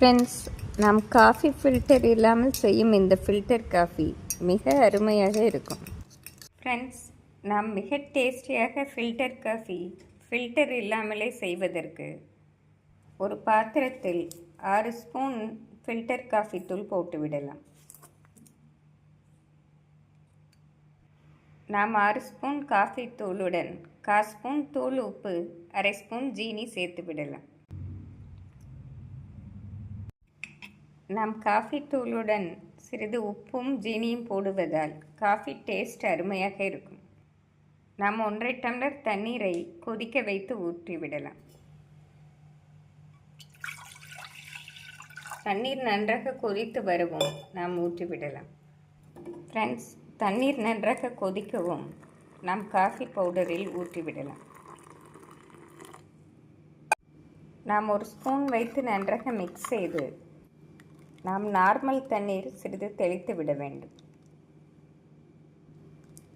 Friends நாம் coffee filter இல்லாமல் செய்யும் இந்த ஃபில்டர் காஃபி மிக அருமையாக இருக்கும். ஃப்ரெண்ட்ஸ் நாம் மிக டேஸ்டியாக ஃபில்டர் காஃபி ஃபில்டர் இல்லாமலே செய்வதற்கு ஒரு பாத்திரத்தில் ஆறு ஸ்பூன் ஃபில்டர் காஃபி தூள் போட்டு விடலாம். நாம் ஆறு ஸ்பூன் காஃபி தூளுடன் கால் ஸ்பூன் தூள் உப்பு அரை ஸ்பூன் ஜீனி சேர்த்து விடலாம். நாம் காஃபி தூளுடன் சிறிது உப்பும் ஜீனியும் போடுவதால் காஃபி டேஸ்ட் அருமையாக இருக்கும். நாம் ஒன்றரை டம்ளர் தண்ணீரை கொதிக்க வைத்து ஊற்றிவிடலாம். தண்ணீர் நன்றாக கொதித்து வரவும். நாம் ஊற்றிவிடலாம். ஃப்ரெண்ட்ஸ் தண்ணீர் நன்றாக கொதிக்கவும். நாம் காஃபி பவுடரில் ஊற்றிவிடலாம். நாம் ஒரு ஸ்பூன் வைத்து நன்றாக மிக்ஸ் செய்து நாம் நார்மல் தண்ணீர் சிறிது தெளித்து விட வேண்டும்.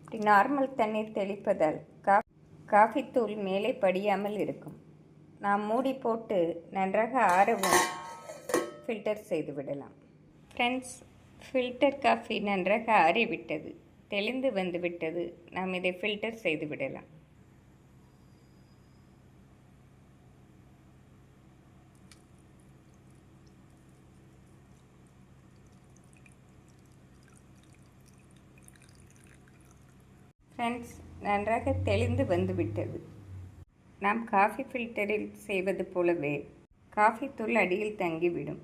இப்படி நார்மல் தண்ணீர் தெளிப்பதால் கா காஃபி தூள் மேலே படியாமல் இருக்கும். நாம் மூடி போட்டு நன்றாக ஆறவும் ஃபில்டர் செய்து விடலாம். ஃப்ரெண்ட்ஸ் ஃபில்டர் காஃபி நன்றாக ஆறிவிட்டது. தெளிந்து வந்து விட்டது நாம் இதை ஃபில்டர் செய்து விடலாம். ஃப்ரெண்ட்ஸ் நன்றாக தெளிந்து வந்துவிட்டது. நாம் காஃபி ஃபில்டரில் செய்வது போலவே காஃபி தூள் அடியில் தங்கிவிடும்.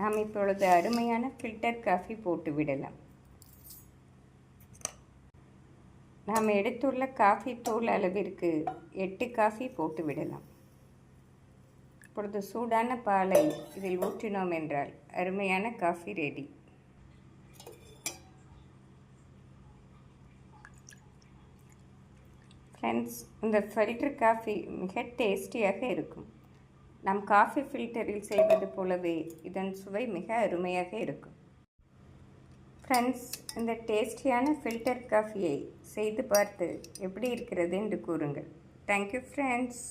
நாம் இப்பொழுது அருமையான ஃபில்டர் காஃபி போட்டு விடலாம். நாம் எடுத்துள்ள காஃபி தூள் அளவிற்கு எட்டு காஃபி போட்டு விடலாம். இப்பொழுது சூடான பாலை இதில் ஊற்றினோம் என்றால் அருமையான காஃபி ரெடி ஃப்ரெண்ட்ஸ் இந்த ஃபில்டர் காஃபி மிக டேஸ்டியாக இருக்கும். நம் காஃபி ஃபில்டரில் செய்வது போலவே இதன் சுவை மிக அருமையாக இருக்கும். ஃப்ரெண்ட்ஸ் இந்த டேஸ்டியான ஃபில்டர் காஃபியை செய்து பார்த்து எப்படி இருக்கிறது என்று கூறுங்கள். Thank you friends